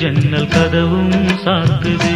ஜன்னல் கதவும் சாத்துதே